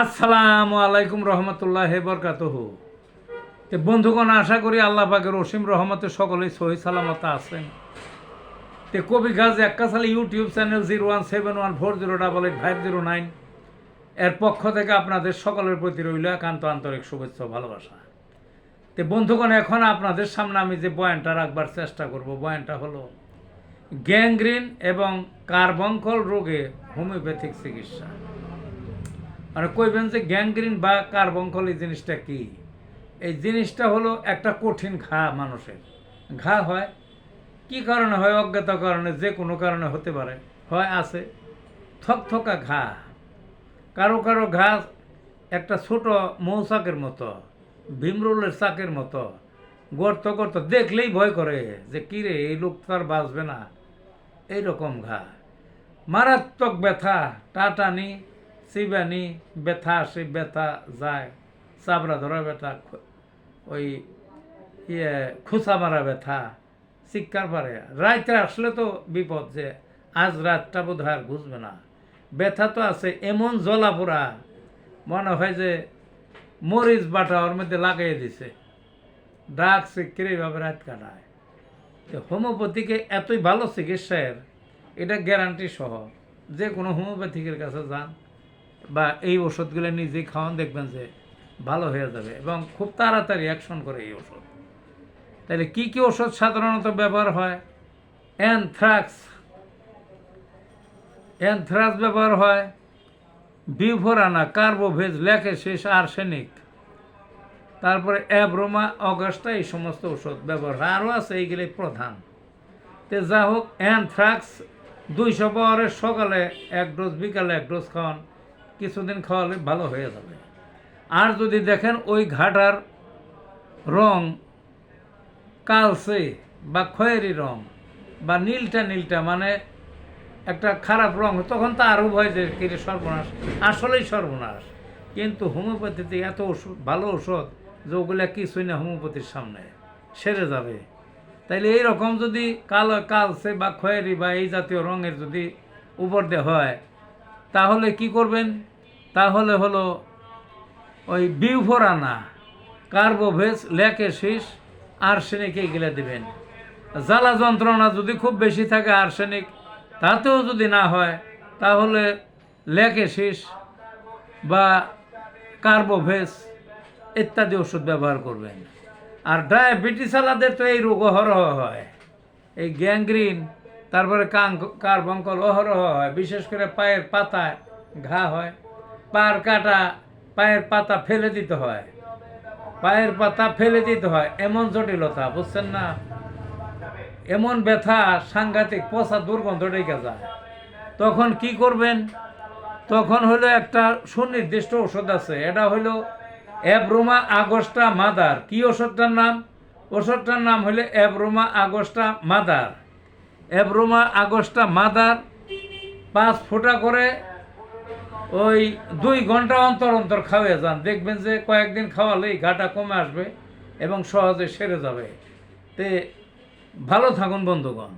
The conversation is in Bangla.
আসসালামু আলাইকুম রহমতুল্লাহ বরকাতহ। তো বন্ধুগণ, আশা করি আল্লাহ পাকের অসীম রহমতে সকলেই সহি সালামত আছেন। তে কবি গাছ একাশালি YouTube channel zero one seven one four zero double eight five zero nine এর পক্ষ থেকে আপনাদের সকলের প্রতি রইল একান্ত আন্তরিক শুভেচ্ছা ভালোবাসা। তে বন্ধুগণ, এখন আপনাদের সামনে আমি যে বয়ানটা রাখবার চেষ্টা করব, বয়ানটা হলো, গ্যাংগ্রিন এবং কার্বঙ্কল রোগে হোমিওপ্যাথিক চিকিৎসা। মানে কইবেন যে গ্যাংগ্রিন বা কার্বঙ্কল এই জিনিসটা কি? এই জিনিসটা হলো একটা কঠিন ঘা মানুষের। ঘা হয়, কি কারণে হয়? অজ্ঞাত কারণে, যে কোনো কারণে হতে পারে। হয়, আছে। থকথকা ঘা। কারও কারও ঘা একটা ছোট মৌচাকের মতো, ভীমরুলের চাকের মতো, গর্ত গর্ত দেখলেই ভয় করে যে কিরে এই লোক তো আর বাঁচবে না। এইরকম ঘা। মারাত্মক ব্যথা, টাটানি চিবানি ব্যথা আসে ব্যথা যায় চাবড়া ধরা ব্যথা ওই ইয়ে খুসা মারা ব্যথা চিৎকার পারে রাইতে আসলে তো বিপদ যে আজ রাতটা বোধ হয় আর ঘুষবে না ব্যথা তো আছে এমন জ্বলা পোড়া মনে হয় যে মরিচ বাটা ওর মধ্যে লাগাই দিছে ডাক সিক্কির এইভাবে রাত কাটায় তো হোমিওপ্যাথিকে এতই ভালো চিকিৎসার এটা গ্যারান্টি সহ যে কোনো হোমিওপ্যাথিকের কাছে যান বা এই ওষুধগুলো নিজেই খাওয়ান দেখবেন যে ভালো হয়ে যাবে এবং খুব তাড়াতাড়ি অ্যাকশন করে এই ওষুধ। তাহলে কি কি ওষুধ সাধারণত ব্যবহার হয়? অ্যানথ্রাক্স অ্যানথ্রাক্স ব্যবহার হয় বিভোরানা কার্বোভেজ ল্যাকেসিস আর্সেনিক তারপরে অ্যাব্রোমা অগাস্টা এই সমস্ত ওষুধ ব্যবহার হয়। আরও আছে এইগুলি প্রধান। তে যা হোক অ্যানথ্রাক্স দুইশো পাওয়ারের সকালে এক ডোজ বিকালে এক ডোজ খাওয়ান। কিছুদিন খাওয়ালে ভালো হয়ে যাবে। আর যদি দেখেন ওই ঘাটার রং কালসে বা খয়েরি রং বা নীলটা নীলটা মানে একটা খারাপ রং, তখন তো আরও ভয় যে কিরে সর্বনাশ। আসলেই সর্বনাশ। কিন্তু হোমিওপ্যাথিতে এত ওষুধ, ভালো ওষুধ যে ওগুলা কিছুই না হোমিওপ্যাথির সামনে, সেরে যাবে। তাইলে এই রকম যদি কালো কালসে বা খয়েরি বা এই জাতীয় রঙের যদি উপর দিয়ে হয় তাহলে কি করবেন? তাহলে হলো ওই বিউফোরানা, কার্বোভেস লেকে শীষ এইগুলো দেবেন। জ্বালা যন্ত্রণা যদি খুব বেশি থাকে আর্সেনিক, তাতেও যদি না হয়, তাহলে লেকে বা কার্বোভেস ইত্যাদি ওষুধ ব্যবহার করবেন। আর ডায়াবেটিস আলাদের তো এই রোগ অহরহ হয়। এই গ্যাংগ্রিন তারপরে কাং কার্বঙ্কল অহরহ হয়, বিশেষ করে পায়ের পাতায় ঘা হয় পায়ের কাটা পায়ের পাতা ফেলে দিতে হয়, পায়ের পাতা ফেলে দিতে হয়, এমন জটিলতা, বুঝছেন না? এমন ব্যথা সাংঘাতিক পচা দুর্গন্ধ ডেকে যায়। তখন কি করবেন? তখন হলো একটা সুনির্দিষ্ট ওষুধ আছে, এটা হলো অ্যাব্রোমা আগস্টা মাদার। কি ওষুধটার নাম? ওষুধটার নাম হলো abroma augusta mother. Abroma augusta mother পাঁচ ফোঁটা করে ওই দুই ঘণ্টা অন্তর অন্তর খাওয়া যান। দেখবেন যে কয়েকদিন খাওয়ালেই ঘাটা কমে আসবে এবং সহজে সেরে যাবে। তে ভালো থাকুন বন্ধুগণ।